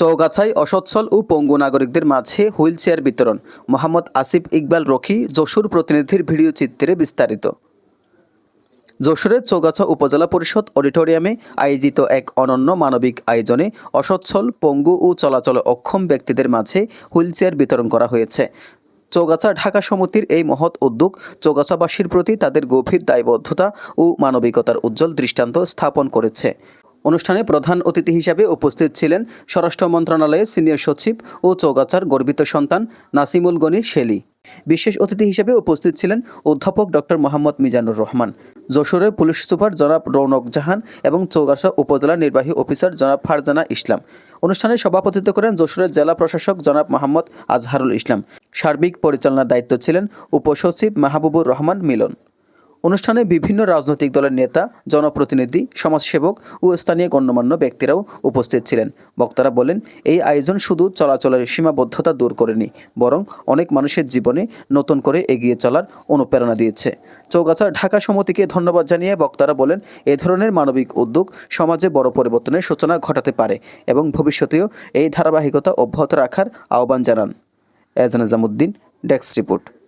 চৌগাছায় অসচ্ছল ও পঙ্গু নাগরিকদের মাঝে হুইল চেয়ার বিতরণ। মোহাম্মদ আসিফ ইকবাল রকি, যশোর প্রতিনিধির ভিডিও চিত্রে বিস্তারিত। যশোরের চৌগাছা উপজেলা পরিষদ অডিটোরিয়ামে আয়োজিত এক অনন্য মানবিক আয়োজনে অসচ্ছল, পঙ্গু ও চলাচলে অক্ষম ব্যক্তিদের মাঝে হুইলচেয়ার বিতরণ করা হয়েছে। চৌগাছা ঢাকা সমিতির এই মহৎ উদ্যোগ চৌগাছাবাসীর প্রতি তাদের গভীর দায়বদ্ধতা ও মানবিকতার উজ্জ্বল দৃষ্টান্ত স্থাপন করেছে। অনুষ্ঠানে প্রধান অতিথি হিসাবে উপস্থিত ছিলেন স্বরাষ্ট্র মন্ত্রণালয়ের সিনিয়র সচিব ও চৌগাছার গর্বিত সন্তান নাসিমুল গনি শেলি। বিশেষ অতিথি হিসেবে উপস্থিত ছিলেন অধ্যাপক ডক্টর মোহাম্মদ মিজানুর রহমান, যশোরের পুলিশ সুপার জনাব রৌনক জাহান এবং চৌগাছা উপজেলা নির্বাহী অফিসার জনাব ফারজানা ইসলাম। অনুষ্ঠানে সভাপতিত্ব করেন যশোরের জেলা প্রশাসক জনাব মোহাম্মদ আজহারুল ইসলাম। সার্বিক পরিচালনার দায়িত্ব ছিলেন উপসচিব মাহবুবুর রহমান মিলন। অনুষ্ঠানে বিভিন্ন রাজনৈতিক দলের নেতা, জনপ্রতিনিধি, সমাজসেবক ও স্থানীয় গণ্যমান্য ব্যক্তিরাও উপস্থিত ছিলেন। বক্তারা বলেন, এই আয়োজন শুধু চলাচলের সীমাবদ্ধতা দূর করেনি, বরং অনেক মানুষের জীবনে নতুন করে এগিয়ে চলার অনুপ্রেরণা দিয়েছে। চৌগাছা ঢাকা সমিতিকে ধন্যবাদ জানিয়ে বক্তারা বলেন, এ ধরনের মানবিক উদ্যোগ সমাজে বড় পরিবর্তনের সূচনা ঘটাতে পারে এবং ভবিষ্যতেও এই ধারাবাহিকতা অব্যাহত রাখার আহ্বান জানান। Ejan Nizamuddin, desk report.